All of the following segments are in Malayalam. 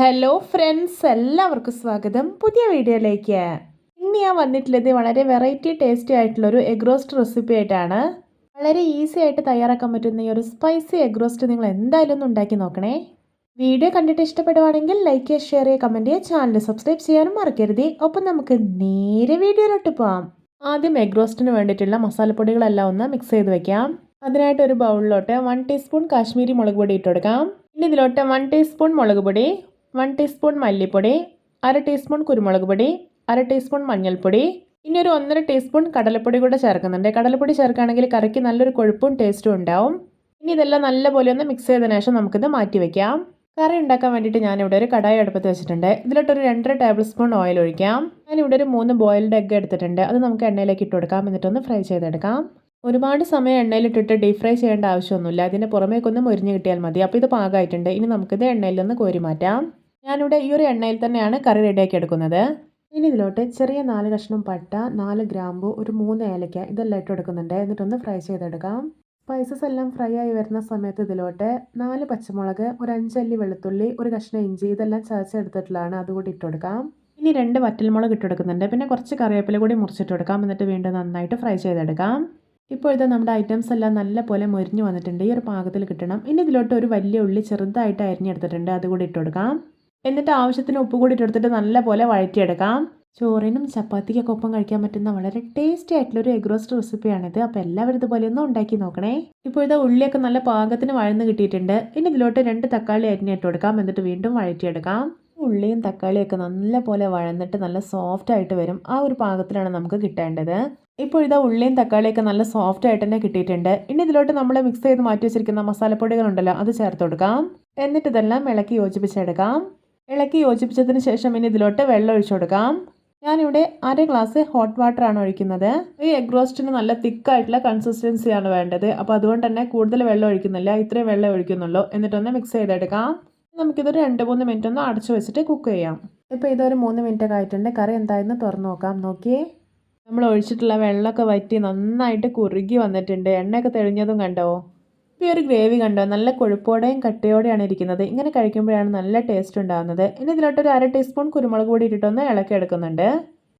ഹലോ ഫ്രണ്ട്സ് എല്ലാവർക്കും സ്വാഗതം. പുതിയ വീഡിയോയിലേക്ക്. ഇന്ന് ഞാൻ വന്നിട്ടുള്ളത് വളരെ വെറൈറ്റി ടേസ്റ്റി ആയിട്ടുള്ളൊരു എഗ് റോസ്റ്റ് റെസിപ്പി ആയിട്ടാണ്. വളരെ ഈസി ആയിട്ട് തയ്യാറാക്കാൻ പറ്റുന്ന ഈ ഒരു സ്പൈസി എഗ് റോസ്റ്റ് നിങ്ങൾ എന്തായാലും ഒന്ന് ഉണ്ടാക്കി നോക്കണേ. വീഡിയോ കണ്ടിട്ട് ഇഷ്ടപ്പെടുവാണെങ്കിൽ ലൈക്ക് ചെയ്യുക ഷെയർ ചെയ്യുക കമന്റ് ചെയ്യുക ചാനൽ സബ്സ്ക്രൈബ് ചെയ്യാനും മറക്കരുത്. ഒപ്പം നമുക്ക് നേരെ വീഡിയോയിലോട്ട് പോവാം. ആദ്യം എഗ് റോസ്റ്റിന് വേണ്ടിയിട്ടുള്ള മസാലപ്പൊടികളെല്ലാം ഒന്ന് മിക്സ് ചെയ്ത് വെക്കാം. അതിനായിട്ട് ഒരു ബൗളിലോട്ട് വൺ ടീസ്പൂൺ കാശ്മീരി മുളക് പൊടി ഇട്ട് കൊടുക്കാം. ഇനി ഇതിലോട്ട് വൺ ടീസ്പൂൺ മുളക് പൊടി വൺ ടീസ്പൂൺ മല്ലിപ്പൊടി അര ടീസ്പൂൺ കുരുമുളക് പൊടി അര ടീസ്പൂൺ മഞ്ഞൾപ്പൊടി. ഇനി ഒരു ഒന്നര ടീസ്പൂൺ കടലപ്പൊടി കൂടെ ചേർക്കുന്നുണ്ട്. കടലപ്പൊടി ചേർക്കുകയാണെങ്കിൽ കറിക്ക് നല്ലൊരു കൊഴുപ്പും ടേസ്റ്റും ഉണ്ടാവും. ഇനി ഇതെല്ലാം നല്ലപോലെ ഒന്ന് മിക്സ് ചെയ്തതിനു ശേഷം നമുക്കിത് മാറ്റി വെക്കാം. കറി ഉണ്ടാക്കാൻ വേണ്ടിയിട്ട് ഞാനിവിടെ ഒരു കടായി അടുപ്പത്ത് വെച്ചിട്ടുണ്ട്. ഇതിലോട്ട് ഒരു രണ്ടര ടേബിൾ സ്പൂൺ ഓയിൽ ഒഴിക്കാം. ഞാനിവിടെ ഒരു മൂന്ന് ബോയിൽഡ് എഗ്ഗ് എടുത്തിട്ടുണ്ട്. അത് നമുക്ക് എണ്ണയിലേക്ക് ഇട്ട് കൊടുക്കാം. എന്നിട്ടൊന്ന് ഫ്രൈ ചെയ്തെടുക്കാം. ഒരുപാട് സമയം എണ്ണയിലിട്ടിട്ട് ഡീപ് ഫ്രൈ ചെയ്യേണ്ട ആവശ്യമൊന്നുമില്ല. അതിന്റെ പുറമേക്കൊന്ന് മുരിഞ്ഞ് കിട്ടിയാൽ മതി. അപ്പോൾ ഇത് പാകമായിട്ടുണ്ട്. ഇനി നമുക്കിത് എണ്ണയിലൊന്ന് കോരി മാറ്റാം. ഞാനിവിടെ ഈ ഒരു എണ്ണയിൽ തന്നെയാണ് കറി റെഡിയാക്കി എടുക്കുന്നത്. ഇനി ഇതിലോട്ട് ചെറിയ നാല് കഷ്ണം പട്ട നാല് ഗ്രാമ്പു ഒരു മൂന്ന് ഏലക്ക ഇതെല്ലാം ഇട്ട് കൊടുക്കുന്നുണ്ട്. എന്നിട്ടൊന്ന് ഫ്രൈ ചെയ്തെടുക്കാം. സ്പൈസസ് എല്ലാം ഫ്രൈ ആയി വരുന്ന സമയത്ത് ഇതിലോട്ട് നാല് പച്ചമുളക് ഒരു അഞ്ചല്ലി വെളുത്തുള്ളി ഒരു കഷ്ണം ഇഞ്ചി ഇതെല്ലാം ചതച്ചെടുത്തിട്ടുള്ളതാണ് അതുകൂടി ഇട്ട് കൊടുക്കാം. ഇനി രണ്ട് വറ്റൽമുളക് ഇട്ട് കൊടുക്കുന്നുണ്ട്. പിന്നെ കുറച്ച് കറിവേപ്പില കൂടി മുറിച്ചിട്ട് കൊടുക്കാം. എന്നിട്ട് വീണ്ടും നന്നായിട്ട് ഫ്രൈ ചെയ്തെടുക്കാം. ഇപ്പോൾ ഇത് നമ്മുടെ ഐറ്റംസ് എല്ലാം നല്ലപോലെ മൊരിഞ്ഞു വന്നിട്ടുണ്ട്. ഈ ഒരു പാകത്തിൽ കിട്ടണം. ഇനി ഇതിലോട്ട് ഒരു വലിയ ഉള്ളി ചെറുതായിട്ട് അരിഞ്ഞെടുത്തിട്ടുണ്ട്. അതുകൂടി ഇട്ട് കൊടുക്കാം. എന്നിട്ട് ആവശ്യത്തിന് ഉപ്പ് കൂടിയിട്ടെടുത്തിട്ട് നല്ലപോലെ വഴറ്റിയെടുക്കാം. ചോറിനും ചപ്പാത്തിക്കൊക്കെ ഒപ്പം കഴിക്കാൻ പറ്റുന്ന വളരെ ടേസ്റ്റി ആയിട്ടുള്ളൊരു എഗ് റോസ്റ്റ് റെസിപ്പിയാണിത് അപ്പോൾ എല്ലാവരും ഇതുപോലെ ഒന്ന് ഉണ്ടാക്കി നോക്കണേ. ഇപ്പോൾ ഇത് ഉള്ളിയൊക്കെ നല്ല പാകത്തിന് വഴന്ന് കിട്ടിയിട്ടുണ്ട്. ഇനി ഇതിലോട്ട് രണ്ട് തക്കാളി അരിഞ്ഞിട്ട് കൊടുക്കാം. എന്നിട്ട് വീണ്ടും വഴറ്റിയെടുക്കാം. ഉള്ളിയും തക്കാളിയൊക്കെ നല്ല പോലെ വഴന്നിട്ട് നല്ല സോഫ്റ്റ് ആയിട്ട് വരും. ആ ഒരു പാകത്തിലാണ് നമുക്ക് കിട്ടേണ്ടത്. ഇപ്പോൾ ഇതാ ഉള്ളിയും തക്കാളിയൊക്കെ നല്ല സോഫ്റ്റ് ആയിട്ട് തന്നെ കിട്ടിയിട്ടുണ്ട്. ഇനി ഇതിലോട്ട് നമ്മൾ മിക്സ് ചെയ്ത് മാറ്റി വെച്ചിരിക്കുന്ന മസാലപ്പൊടികളുണ്ടല്ലോ അത് ചേർത്ത് കൊടുക്കാം. എന്നിട്ട് ഇതെല്ലാം ഇളക്കി യോജിപ്പിച്ചെടുക്കാം. ഇളക്കി യോജിപ്പിച്ചതിന് ശേഷം ഇനി ഇതിലോട്ട് വെള്ളം ഒഴിച്ചു കൊടുക്കാം. ഞാനിവിടെ അര ഗ്ലാസ് ഹോട്ട് വാട്ടർ ആണ് ഒഴിക്കുന്നത്. ഈ എഗ് റോസ്റ്റിന് നല്ല തിക്കായിട്ടുള്ള കൺസിസ്റ്റൻസിയാണ് വേണ്ടത്. അപ്പോൾ അതുകൊണ്ട് തന്നെ കൂടുതൽ വെള്ളം ഒഴിക്കുന്നില്ല. ഇത്രയും വെള്ളം ഒഴിക്കുന്നുള്ളൂ. എന്നിട്ടൊന്ന് മിക്സ് ചെയ്തെടുക്കാം. നമുക്കിതൊരു രണ്ട് മൂന്ന് മിനിറ്റ് ഒന്ന് അടച്ചു വെച്ചിട്ട് കുക്ക് ചെയ്യാം. ഇപ്പോൾ ഇതൊരു മൂന്ന് മിനിറ്റ് ഒക്കെ ആയിട്ടുണ്ട്. കറി എന്തായെന്ന് തുറന്നു നോക്കാം. നോക്കിയേ. നമ്മൾ ഒഴിച്ചിട്ടുള്ള വെള്ളമൊക്കെ വറ്റി നന്നായിട്ട് കുറുകി വന്നിട്ടുണ്ട്. എണ്ണയൊക്കെ തെളിഞ്ഞതും കണ്ടോ? ഈ ഒരു ഗ്രേവി കണ്ടോ? നല്ല കൊഴുപ്പോടെയും കട്ടയോടെയാണ് ഇരിക്കുന്നത്. ഇങ്ങനെ കഴിക്കുമ്പോഴാണ് നല്ല ടേസ്റ്റ് ഉണ്ടാകുന്നത് ഇനി ഇതിലോട്ട് ഒരു അര ടീസ്പൂൺ കുരുമുളക് പൊടി ഇട്ടിട്ടൊന്ന് ഇളക്കി എടുക്കുന്നുണ്ട്.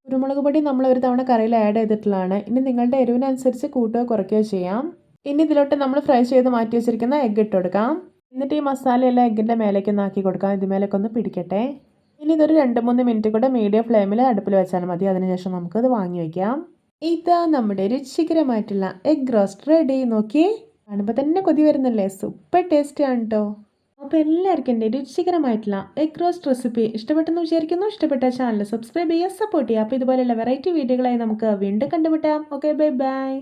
കുരുമുളക് പൊടി നമ്മൾ ഒരു തവണ കറിയിൽ ആഡ് ചെയ്തിട്ടുള്ളതാണ്. ഇനി നിങ്ങളുടെ എരിവിനനുസരിച്ച് കൂട്ടുകയോ കുറയ്ക്കുകയോ ചെയ്യാം. ഇനി ഇതിലോട്ട് നമ്മൾ ഫ്രൈ ചെയ്ത് മാറ്റി വെച്ചിരിക്കുന്ന എഗ്ഗ് ഇട്ട് കൊടുക്കാം. എന്നിട്ട് ഈ മസാലയെല്ലാം എഗ്ഗിന്റെ മേലേക്ക് ഒന്ന് ആക്കി കൊടുക്കാം. ഇതിമേലേക്ക് ഒന്ന് പിടിക്കട്ടെ. ഇനി ഇതൊരു രണ്ട് മൂന്ന് മിനിറ്റ് കൂടെ മീഡിയം ഫ്ലെയിമിൽ അടുപ്പിൽ വെച്ചാൽ മതി. അതിനുശേഷം നമുക്കത് വാങ്ങി വയ്ക്കാം ഇതാ നമ്മുടെ രുചികരമായിട്ടുള്ള എഗ് റോസ്റ്റ് റെഡി നോക്കി കാണുമ്പോൾ തന്നെ കൊതി വരുന്നല്ലേ? സൂപ്പർ ടേസ്റ്റ് ആണ് കേട്ടോ അപ്പോൾ എല്ലാവർക്കും എന്റെ രുചികരമായിട്ടുള്ള എഗ് റോസ്റ്റ് റെസിപ്പി ഇഷ്ടപ്പെട്ടെന്ന് വിചാരിക്കുന്നു. ഇഷ്ടപ്പെട്ട ചാനൽ സബ്സ്ക്രൈബ് ചെയ്യുക സപ്പോർട്ട് ചെയ്യുക. അപ്പോൾ ഇതുപോലെയുള്ള വെറൈറ്റി വീഡിയോകളായി നമുക്ക് വീണ്ടും കണ്ടുമുട്ടാം. Okay bye bye